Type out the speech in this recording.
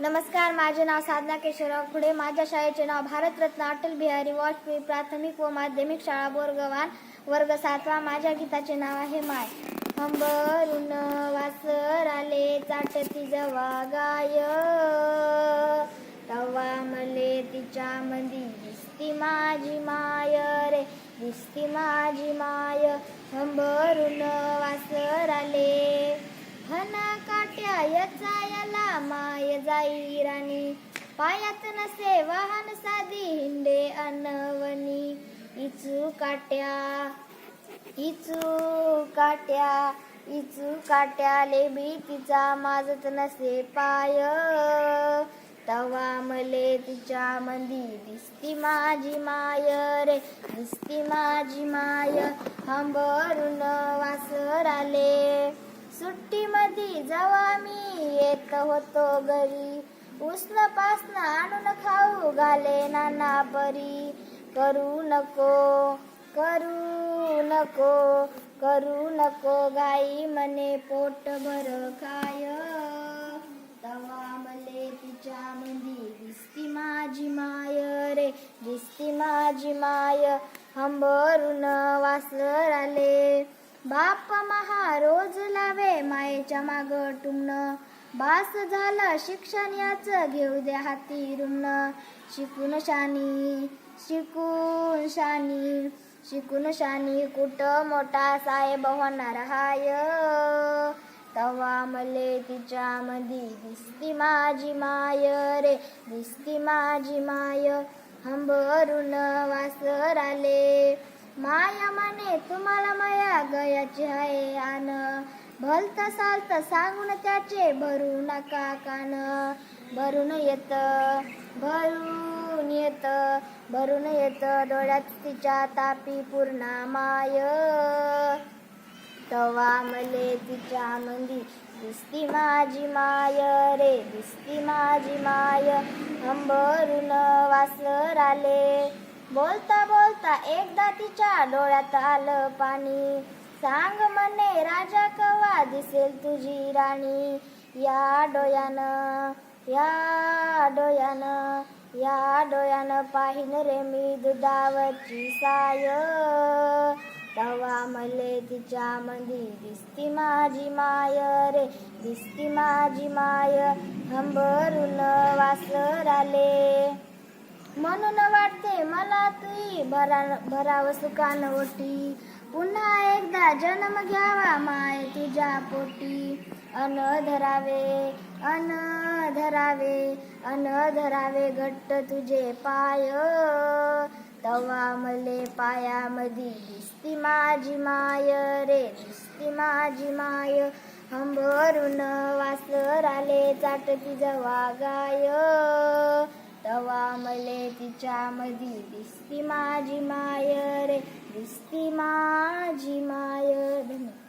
नमस्कार माझे नाव साधना केशवराव खुडे. माझ्या शाळेचे नाव भारतरत्न अटल बिहारी वाजपेयी प्राथमिक व माध्यमिक शाळा बोरगवान वर्ग सातवा. माझ्या गीताचे नाव आहे माय. अंबरून वासर आले चाटती जवा गाय. तवा मले तिच्या मंदी दिसती माझी माय रे दिसती माझी माय. अंबरून वासर आले हना काट्या याचा माय जाई राणी. पायात नसे वाहन साधी हिंडे अनवनी. इचू काट्या इचू काट्या इचू काट्याले भीतीचा माजत नसे पाय. तवा मले तिच्या मंदी दिसती माझी माय रे दिसती माझी माय. हंबरून वासर आले सुट्टीमध्ये जेव्हा मी येत होतो घरी. उष्ण पासन आणून खाऊ घाले नाना परी. करू नको करू नको करू नको गाई मने पोट भर खाय. तवा मले तिच्या मंदी दिसती माझी माय रे. दिसती माझी माय हंबरून वासर आले बाप महा रोज लावे मायेच्या माग टुमणं. भास झाला शिक्षण याच. घेऊ द्या हाती रुग्ण. शिकून शानी शिकून शानी शिकून शानी. कुठं मोठा साहेब होणार हाय? तवा मले तिच्या मधी दिसती माझी माय रे. दिसती माझी माय. हंबरून वासर आले माया मने तुम्हाला माया गयाची आहे आन भलत सालत सांगून त्याचे भरू नका कान. भरून येत भरून येत भरून येत डोळ्यात तिच्या तापी पूर्ण माय. तवा मले तिच्या मंदी दिसती माझी माय रे दिसती माझी माय. हंबरून वासर आले बोलता बोलता एकदा तिच्या डोळ्यात आलं पाणी. सांग म्हणे राजा कवा दिसेल तुझी राणी? या डोयानं या डोयानं या डोयानं पाहिन रे मी दुधावरची साय. तवा मले तिच्या मंदी दिसती माझी माय रे दिसती माझी माय. हंबरून वासर आले. म्हणून वाटते मला तुई भरा भराव सुकान ओटी. पुन्हा एकदा जन्म घ्यावा माय तुझ्या पोटी. अन धरावे अन धरावे अन धरावे घट्ट तुझे पाय. तवा मले पायामधी दिसती माझी माय रे दिसती माझी माय. हंबरून वासर आले चाटती जवा गाय. तवा मले तिच्या मधी दिसती माझी माय रे दिसती माझी माय धन्यवाद